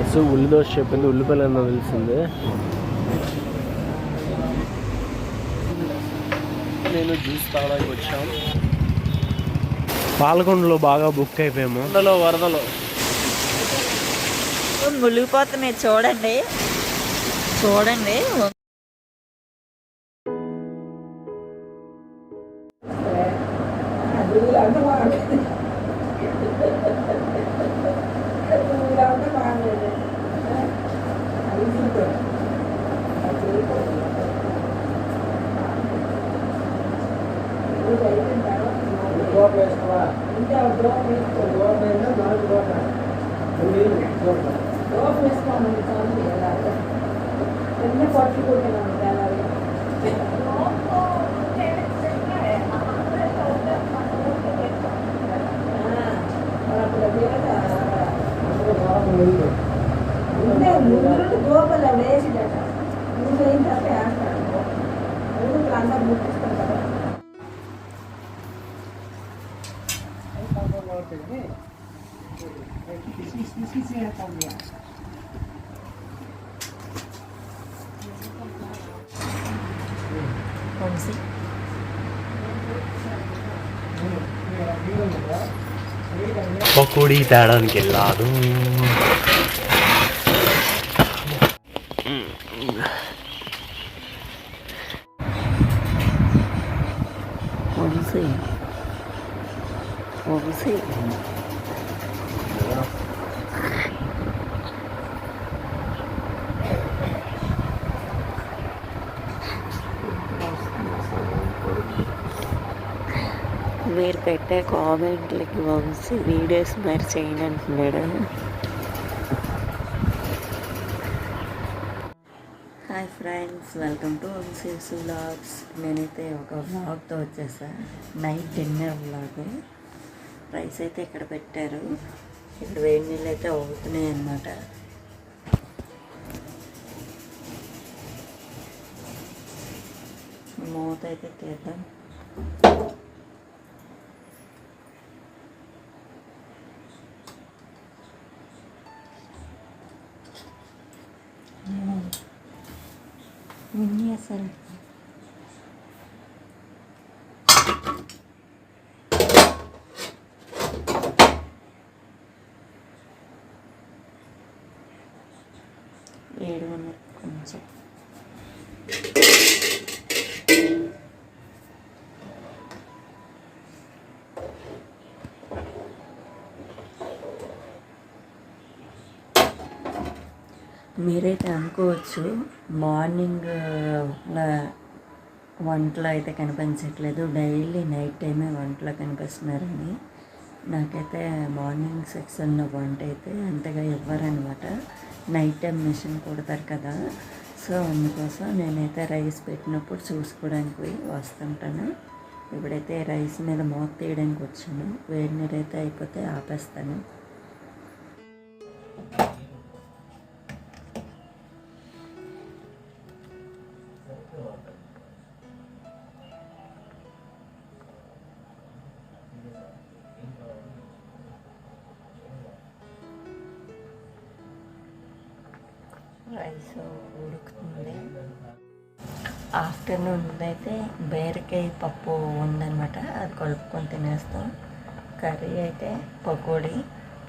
అసు ఉల్లి దోశ చెప్పింది ఉల్లిపాయలు అన్న తెలిసింది. నేను జ్యూస్ తాగడానికి వచ్చాం. పాలకొండలో బాగా బుక్ అయిపోయాము. వరదలో వరదలో. మునిగిపోతున్నాయి చూడండి. చూడండి. என்ன பார்ட்டி போட்டேன் करके इसी इसी से है कर दिया कौन सी पकौड़ी ताड़न के लादू Let's see. వంశీ మీరు పెట్టే కామెంట్లకి వంశీ వీడియోస్ మరి చేయను అంటున్నాడు. Hi friends welcome to Vamshi's vlogs. నేనైతే ఒక వ్లాగ్తో వచ్చేసా. నైట్ డిన్నర్ వ్లాగ్ రైస్ అయితే ఇక్కడ పెట్టారు. ఇప్పుడు వేడి నీళ్ళు అయితే అవుతున్నాయి అన్నమాట. మూత అయితే తీద్దాం. విన్నీ అసలు. మీరైతే అనుకోవచ్చు. మార్నింగ్ వంటలో అయితే కనిపించట్లేదు. డైలీ నైట్ టైమే వంటలో కనిపిస్తున్నారని. నాకైతే మార్నింగ్ సెక్షన్లో వంట అయితే అంతగా ఇవ్వరనమాట. నైట్ టైం మిషన్ కుడతారు కదా. సో అందుకోసం నేనైతే రైస్ పెట్టినప్పుడు చూసుకోవడానికి పోయి వస్తుంటాను. ఇప్పుడైతే రైస్ మీద మూత తీయడానికి వచ్చాను. వేడి నీరు అయితే అయిపోతే ఆపేస్తాను. పకోడీ.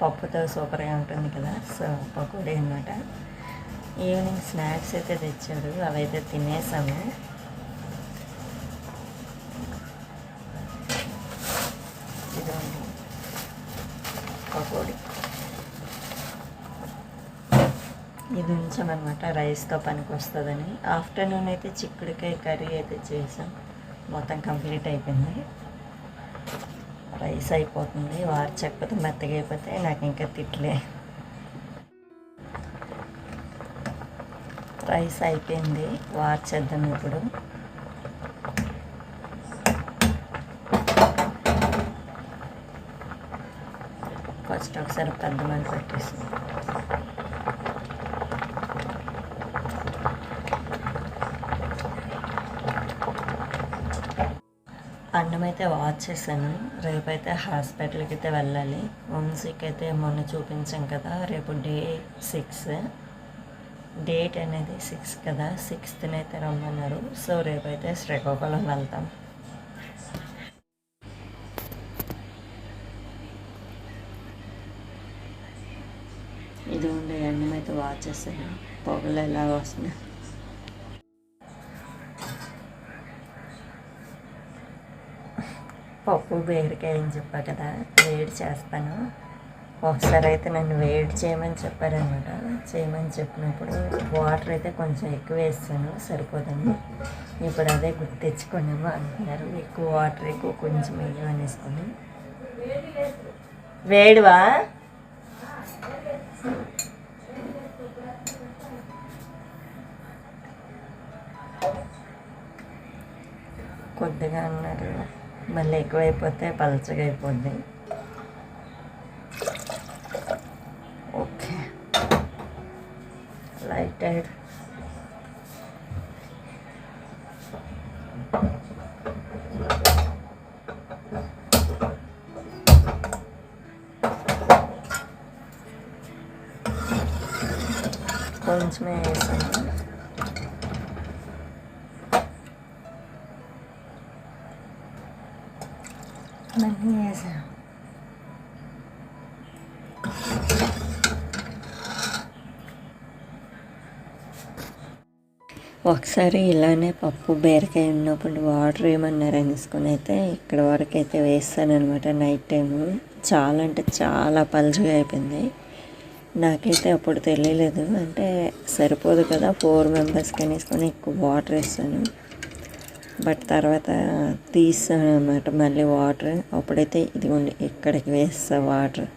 పప్పుతో సూపర్గా ఉంటుంది కదా సో పకోడీ అనమాట ఈవినింగ్ స్నాక్స్ అయితే తెచ్చాడు అవైతే తినేసాము. ఇదిగోండి పకోడీ. ఇది ఉంచామన్నమాట రైస్తో పనికి వస్తుందని ఆఫ్టర్నూన్ అయితే చిక్కుడుకాయ కర్రీ అయితే చేసాం. మొత్తం కంప్లీట్ అయిపోయింది. రైస్ అయిపోతుంది వార్చకపోతే మెత్తగా అయిపోతే నాకు ఇంకా తిట్లే. రైస్ అయిపోయింది వార్చేద్దాం ఇప్పుడు. ఫస్ట్ ఒకసారి పెద్ద మంది పెట్టేసి. అయితే వాచ్ చేశాను. రేపైతే హాస్పిటల్కి అయితే వెళ్ళాలి. వంశీకి అయితే మొన్న చూపించాం కదా రేపు డే సిక్స్ డేట్ అనేది సిక్స్ కదా సిక్స్త్ని అయితే రమ్మన్నారు. సో రేపైతే శ్రీకాకుళం వెళ్తాం. ఇది ఉండే అన్నం అయితే వాచ్ చేశాను. పొగలు ఎలా వస్తున్నాయి. పప్పు బీరకాయ అని చెప్పా కదా వేడి చేస్తాను. ఒకసారి అయితే నన్ను వేడి చేయమని చెప్పారనమాట. చేయమని చెప్పినప్పుడు వాటర్ అయితే కొంచెం ఎక్కువ వేస్తాను సరిపోదని. ఇప్పుడు అదే గుర్తు తెచ్చుకున్నాము అంటున్నారు ఎక్కువ వాటర్ ఎక్కువ కొంచెం వేయమని వేసుకొని వేడివా? కొద్దిగా అన్నారు. మళ్ళీ ఎక్కువైపోతే పలచగా అయిపోద్ది. మళ్ళీ ఒకసారి ఇలానే పప్పు బీరకాయ ఉన్నప్పుడు వాటర్ ఏమన్నారు అనేసుకొని అయితే ఇక్కడ వరకు అయితే వేస్తానమాట నైట్ టైము. చాలా అంటే చాలా పలుచగా అయిపోయింది. నాకైతే అప్పుడు తెలియలేదు. అంటే సరిపోదు కదా ఫోర్ మెంబర్స్కి అనేసుకొని ఎక్కువ వాటర్ వేస్తాను. బట్ తర్వాత తీస్తాను అనమాట మళ్ళీ వాటర్. అప్పుడైతే ఇదిగోండి ఇక్కడికి వేస్తా వాటర్.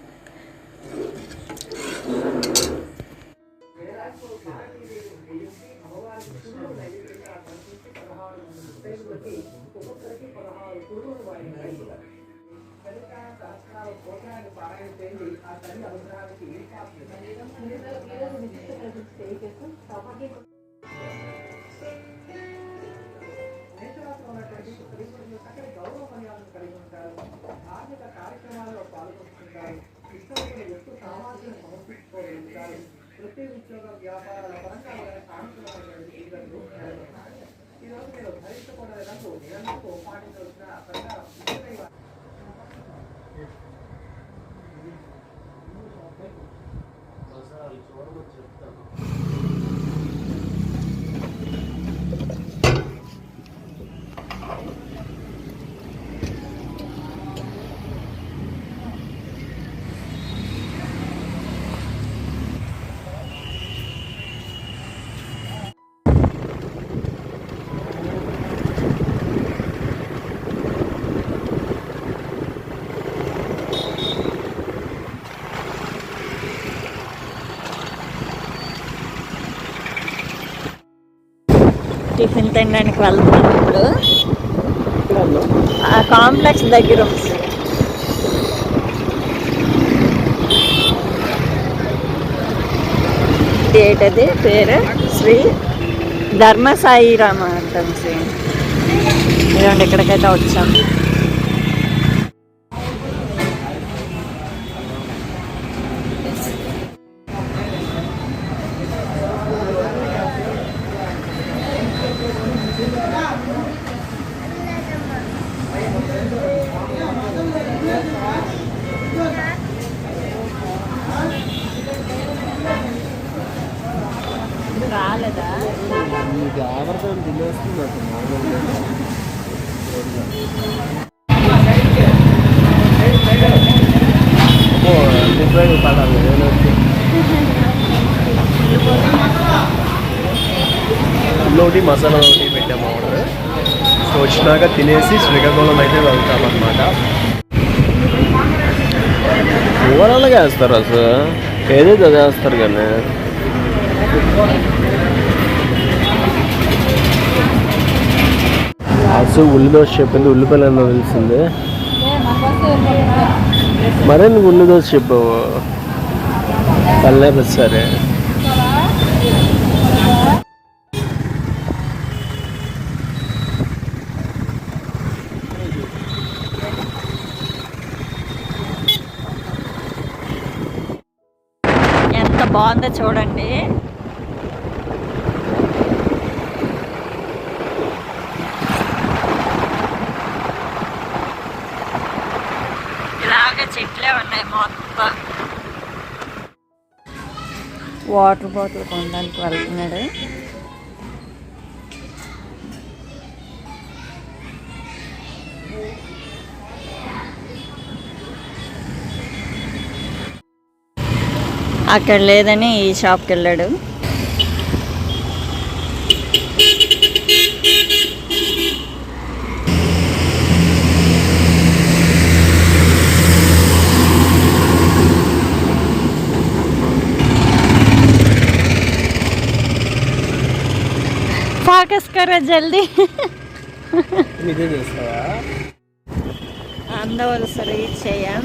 ఇష్టమైన వ్యక్తులు సామాజిక సమర్పించుకోగలుగుతారు వృత్తి ఉద్యోగ వ్యాపారాల పరంగా సానుకూలమైన జీవితంలో ఈరోజు మీరు భరించకూడదు నిరంతరం పాటించవలసిన ప్రకారం టిఫిన్ తినడానికి వెళ్తున్నాం ఇప్పుడు. ఆ కాంప్లెక్స్ దగ్గర ఉంది. ఏంటది పేరు? శ్రీ ధర్మసాయిరామ సాయి అంటాం శ్రీ. ఇక్కడికైతే వచ్చాం. ముప్పై రూపాయలు నేను ఒకటి మసాలా ఒకటి పెట్టాము ఆర్డర్ సో వచ్చినాక తినేసి శ్రీకాకుళం అయితే వెళ్తామన్నమాట. ఓవరాల్గా వేస్తారు అసలు? ఏదైతే అదే వేస్తారు కానీ. అసు ఉల్లి దోశ చెప్పింది ఉల్లిపాయలు అన్న తెలిసింది. మరేం గుండె దోశ చెప్పావు? పల్లె సరే. ఎంత బాగుందో చూడండి. వాటర్ బాటిల్ కొనడానికి వెళ్తున్నాడు. అక్కడ లేదని ఈ షాప్కి వెళ్ళాడు. కరా జల్దీ. అందవలస రీచ్ అయ్యాం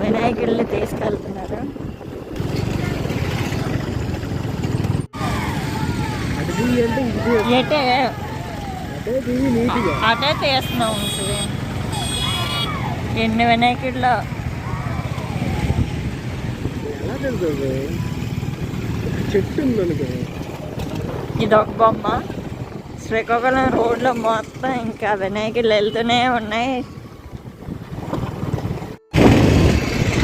వినాయకుడిని తీసుకెళ్తున్నారు. ఎటే? అటే తీస్తున్నాం. ఎన్ని వినాయకుడిలో? చెట్టు ఉందనుకో ఇది ఒక బొమ్మ. శ్రీకాకుళం రోడ్లో మొత్తం ఇంకా వినాయకులు వెళ్తూనే ఉన్నాయి.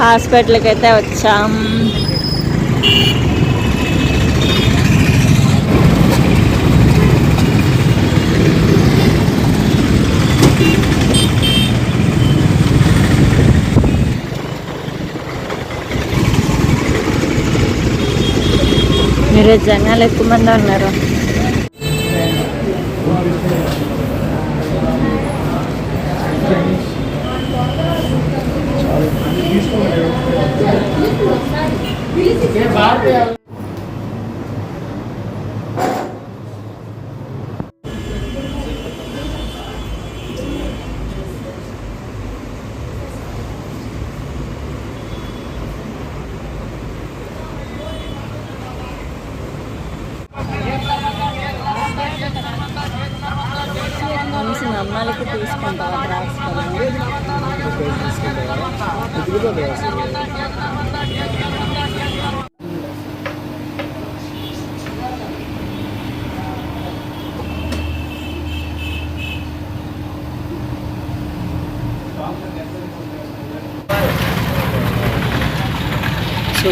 హాస్పిటల్కి అయితే వచ్చాం. ఈరోజు జనాలు ఎక్కువ మంది ఉన్నారు.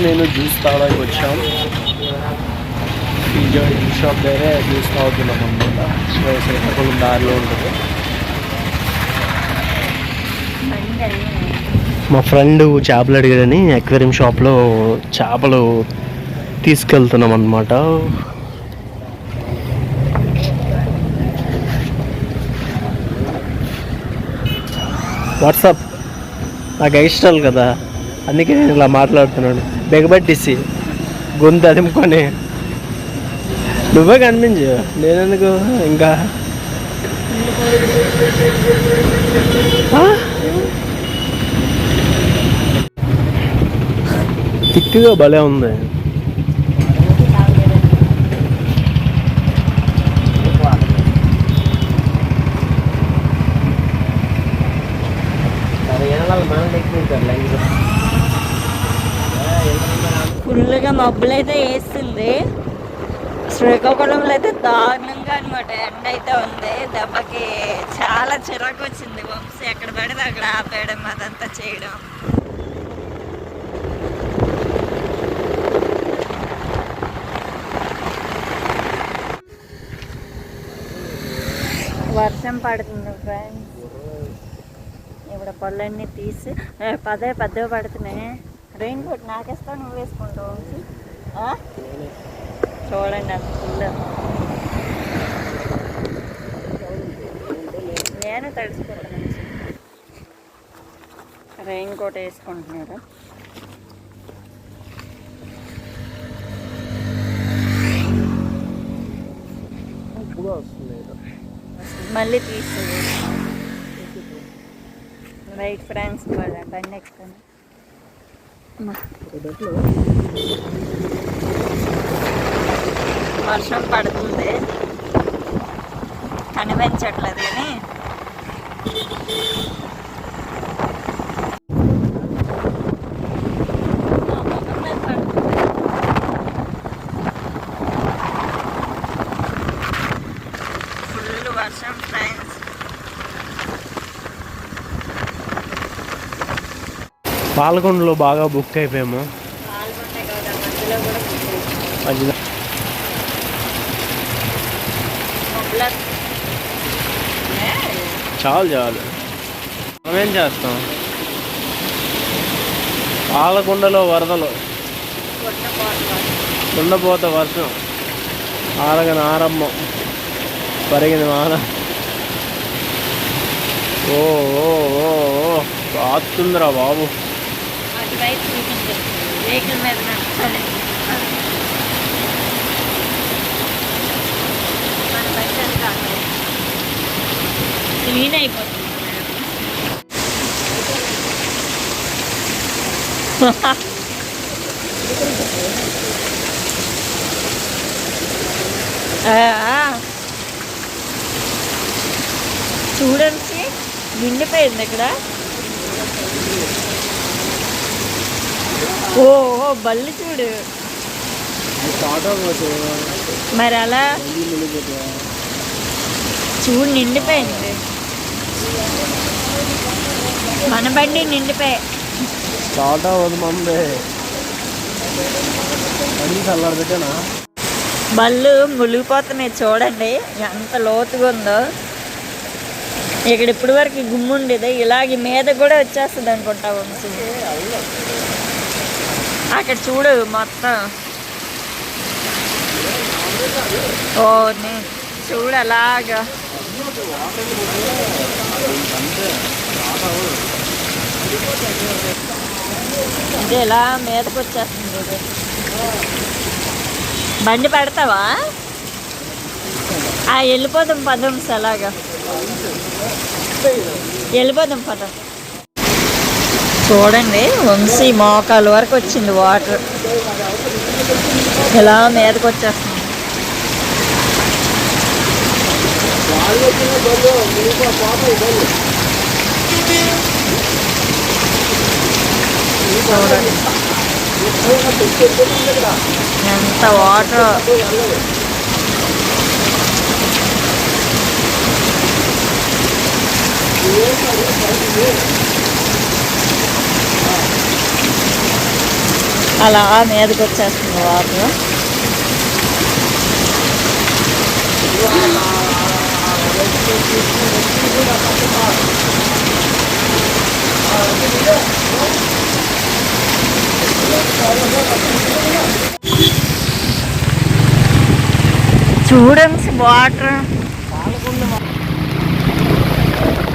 నేను జ్యూస్ తాగడానికి వచ్చాం. పిజ్జా జ్యూస్ షాప్ దగ్గరే జ్యూస్ తాగుతున్నాం అనమాట సో శ్రీకాకుళం దారిలో ఉంటుంది. మా ఫ్రెండ్ చేపలు అడిగాడని అక్వేరియం షాప్లో చేపలు తీసుకెళ్తున్నాం అనమాట వాట్సాప్? నాకు ఇష్టాలు కదా. అందుకే నేను ఇలా మాట్లాడుతున్నాను. బెగబట్టేసి గొంతు అదుముకొని. నువ్వే కనిపించు. నేనెందుకు? ఇంకా. తిక్కుగా భలే ఉంది. ఫుల్గా మబ్బులు అయితే వేస్తుంది. శ్రీకాకుళంలో అయితే దారుణంగా అనమాట ఎండ అయితే ఉంది. దెబ్బకి చాలా చిరాకు వచ్చింది. వంశీ ఎక్కడ పడితే అక్కడ ఆపేయడం అదంతా చేయడం. వర్షం పడుతుంది ఫ్రెండ్స్ ఇప్పుడు పళ్ళన్నీ తీసి ఏ, పదే పడుతున్నాయి. రెయిన్ కోట్ నాకేస్తా నువ్వు వేసుకుంటావు చూడండి అంత ఫుల్ నేను తడిసిపోతాను. రెయిన్ కోట్ వేసుకుంటున్నారు? మళ్ళీ తీసుకు. రైట్ ఫ్రెండ్స్ బండి నెక్స్ట్ వర్షం పడుతుంది. కనిపించట్లేదు కానీ పాలకొండలో బాగా బుక్ అయిపోయాము. మధ్యలో చాలు చాలు. మనమేం చేస్తాం? పాలకొండలో వరదలు. కుండపోత వర్షం. ఆరగని ఆరంభం. పరిగిన వాన ఓ ఓ ఓ ఓ. బాతుందిరా బాబు. వెహికల్ మీద నడపాలి. మన బండి క్లీన్ అయిపోతుంది. ఆ, చూడండి నిండిపోయింది ఇక్కడ. ఓ బల్లి చూడు. మరి అలా చూడు నిండిపోయింది. మన బండి నిండిపోయి. స్టార్ట్ అవ్వదు బళ్ళు మునిగిపోతున్నాయి చూడండి. ఎంత లోతుగా ఉందో. ఇక్కడ ఇప్పటి వరకు గుమ్ము ఉండేది. ఇలాగే మీద కూడా వచ్చేస్తుంది అనుకుంటా వంశీ. అక్కడ చూడు మొత్తం. ఓ నే- చూడు అలాగా ఇది ఇలా మీదకి వచ్చేస్తుంది బండి పెడతావా? ఆ వెళ్ళిపోదాం పదం అలాగా వెళ్ళిపోదాం పదం. చూడండి వంశీ మోకాలు వరకు వచ్చింది వాటర్. ఇలా మీదకి వచ్చేస్తుంది? ఎంత వాటర్. అలా మీదకి వచ్చేస్తుంది వాటర్. చూడండి వాటర్.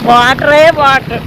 వాటరే వాటర్.